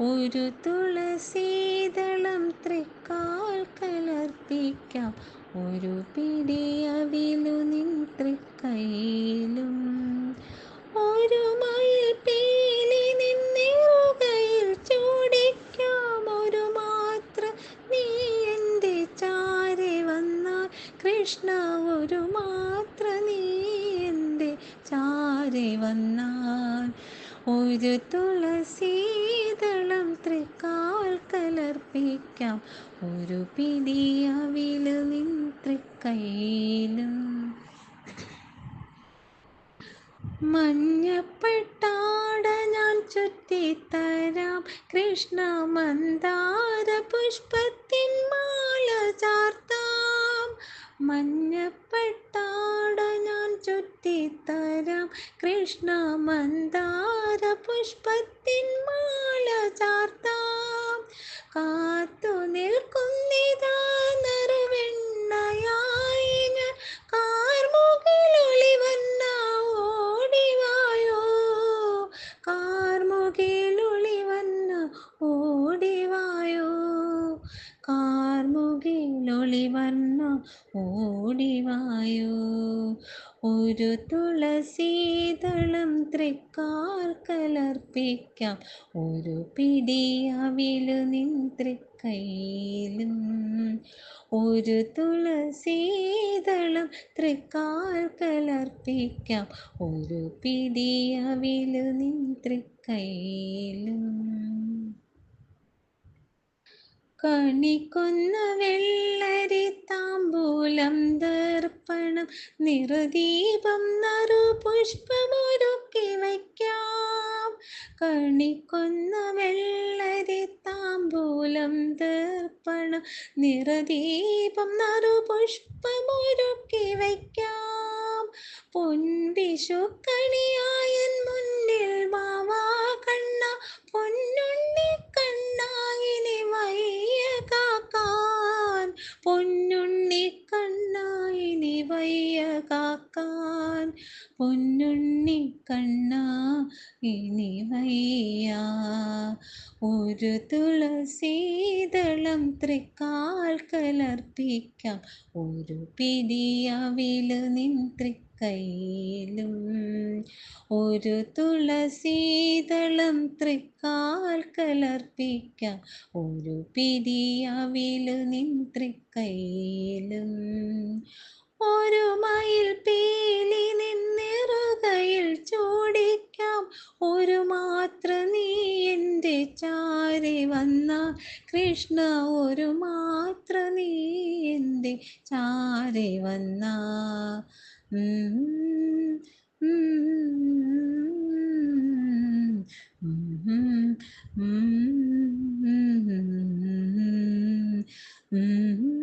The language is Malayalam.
ഒരു തുളസീതളം തൃക്കാൽ കലർപ്പിക്കാം ഒരു പിടിയവിലു നിൻ തൃക്കൈയിലും. ഒരു മയിൽ പീലി നിന്നിറുകയിൽ ചൂടിക്കാം. ഒരു മാത്ര നീ എന്റെ ചാരി വന്നാൽ കൃഷ്ണ ഒരു മാത്ര നീ എന്റെ ചാരി വന്നാൽ. ഒരു തുളസീതളം തൃക്കാൽ കലർപ്പിക്കാം. ഒരു പിടിയവിൽ നിൻ തൃക്കൈയിലും. മഞ്ഞപ്പെട്ടാട ഞാൻ ചുറ്റിത്തരാം. കൃഷ്ണ മന്ദാര പുഷ്പത്തിൻ മാല ചാർത്താം. മഞ്ഞപ്പെട്ടാട ഞാൻ ചുറ്റിത്തരാം. കൃഷ്ണ മന്ദാര പുഷ്പത്തിൻ മാല ചാർത്താം. കാത്തു നിൽക്കുന്നിതാ നറുവെണ്ണയായി ഞാൻ കാർമുകിലൊളിവന്ന ഓടിവായോ. കാർമുകിലൊളിവന്ന ഓടിവായോ. കാർമുകിലൊളിവന്ന ഓടിവായോ ഒരു തുളസീതളം തൃക്കാർ കലർപ്പിക്കാം. ഒരു പിടിയവിലു നിൻ തൃക്കൈയിലും. ഒരു തുളസീതളം തൃക്കാർ കലർപ്പിക്കാം. ഒരു പിടിയവിലു നിൻ തൃക്കൈയിലും. കണിക്കൊന്ന വെള്ളരി താമ്പൂലം ദർപ്പണം നിറദീപം നറു പുഷ്പമൊരുക്കി വയ്ക്കാം. കണിക്കൊന്ന വെള്ളരി താമ്പൂലം ദർപ്പണം നിറദീപം നറു പുഷ്പമൊരുക്കി വയ്ക്കാം. പൊൻവിഷുക്കണിയായൻ മുന്നിൽ വാവാ 半 പൊന്നുണ്ണി കണ്ണ ഇനി വയ്യ. ഒരു തുളസീതളം തൃക്കാൽ കലർപ്പിക്കാം. ഒരു പിടിയവിൽ നിൻ തൃക്കൈയിലും ഒരു തുളസീതളം തൃക്കാൽ കലർപ്പിക്കാം. ഒരു പിടിയവിൽ നിൻ തൃക്കൈയിലും ഒരു മാത്ര നീ എന്റെ ചാരി വന്ന കൃഷ്ണ ഒരു മാത്ര നീ എന്റെ ചാരി വന്ന Mm-hmm.